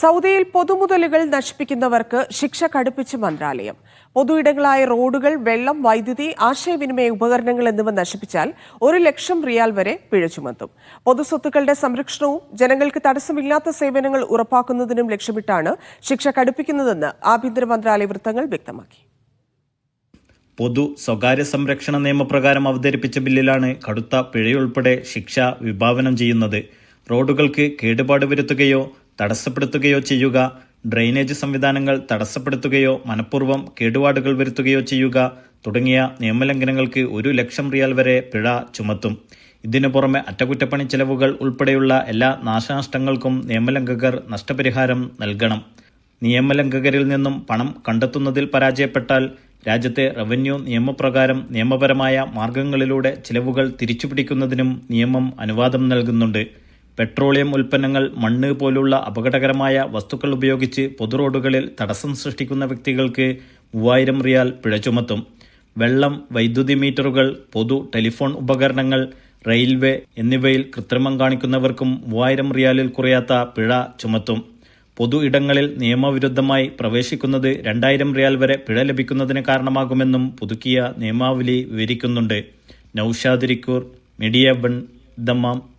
സൗദിയിൽ പൊതുമുതലുകൾ നശിപ്പിക്കുന്നവർക്ക് ശിക്ഷ കടുപ്പിച്ച് മന്ത്രാലയം. പൊതുയിടങ്ങളായ റോഡുകൾ വെള്ളം വൈദ്യുതി ആശയവിനിമയ ഉപകരണങ്ങൾ എന്നിവ നശിപ്പിച്ചാൽ ഒരു ലക്ഷം റിയാൽ വരെ പിഴ ചുമത്തും. പൊതുസ്വത്തുക്കളുടെ സംരക്ഷണവും ജനങ്ങൾക്ക് തടസ്സമില്ലാത്ത സേവനങ്ങൾ ഉറപ്പാക്കുന്നതിനും ലക്ഷ്യമിട്ടാണ് ശിക്ഷ കടുപ്പിക്കുന്നതെന്ന് ആഭ്യന്തര മന്ത്രാലയ വൃത്തങ്ങൾ വ്യക്തമാക്കി. പൊതു സ്വകാര്യ സംരക്ഷണ നിയമപ്രകാരം അവതരിപ്പിച്ച ബില്ലിലാണ് കടുത്ത പിഴയുൾപ്പെടെ ശിക്ഷ വിഭാവനം ചെയ്യുന്നത്. റോഡുകൾക്ക് കേടുപാട് വരുത്തുകയോ തടസ്സപ്പെടുത്തുകയോ ചെയ്യുക. ഡ്രെയിനേജ് സംവിധാനങ്ങൾ തടസ്സപ്പെടുത്തുകയോ മനഃപൂർവം കേടുപാടുകൾ വരുത്തുകയോ ചെയ്യുക. തുടങ്ങിയ നിയമലംഘനങ്ങൾക്ക് ഒരു ലക്ഷം റിയാൽ വരെ പിഴ ചുമത്തും. ഇതിനു പുറമെ അറ്റകുറ്റപ്പണി ചെലവുകൾ ഉൾപ്പെടെയുള്ള എല്ലാ നാശനഷ്ടങ്ങൾക്കും നിയമലംഘകർ നഷ്ടപരിഹാരം നൽകണം. നിയമലംഘകരിൽ നിന്നും പണം കണ്ടെത്തുന്നതിൽ പരാജയപ്പെട്ടാൽ രാജ്യത്തെ റവന്യൂ നിയമപ്രകാരം നിയമപരമായ മാർഗങ്ങളിലൂടെ ചിലവുകൾ തിരിച്ചുപിടിക്കുന്നതിനും നിയമം അനുവാദം നൽകുന്നുണ്ട്. പെട്രോളിയം ഉൽപ്പന്നങ്ങൾ മണ്ണ് പോലുള്ള അപകടകരമായ വസ്തുക്കൾ ഉപയോഗിച്ച് പൊതു റോഡുകളിൽ തടസ്സം സൃഷ്ടിക്കുന്ന വ്യക്തികൾക്ക് മൂവായിരം റിയാൽ പിഴ ചുമത്തും. വെള്ളം വൈദ്യുതി മീറ്ററുകൾ പൊതു ടെലിഫോൺ ഉപകരണങ്ങൾ റെയിൽവേ എന്നിവയിൽ കൃത്രിമം കാണിക്കുന്നവർക്കും മൂവായിരം റിയാലിൽ കുറയാത്ത പിഴ ചുമത്തും. പൊതു ഇടങ്ങളിൽ നിയമവിരുദ്ധമായി പ്രവേശിക്കുന്നത് രണ്ടായിരം റിയാൽ വരെ പിഴ ലഭിക്കുന്നതിന് കാരണമാകുമെന്നും പുതുക്കിയ നിയമാവലി വിവരിക്കുന്നുണ്ട്. നൌഷാദിരിക്കൂർ മീഡിയ ബൺ ദമ്മാം.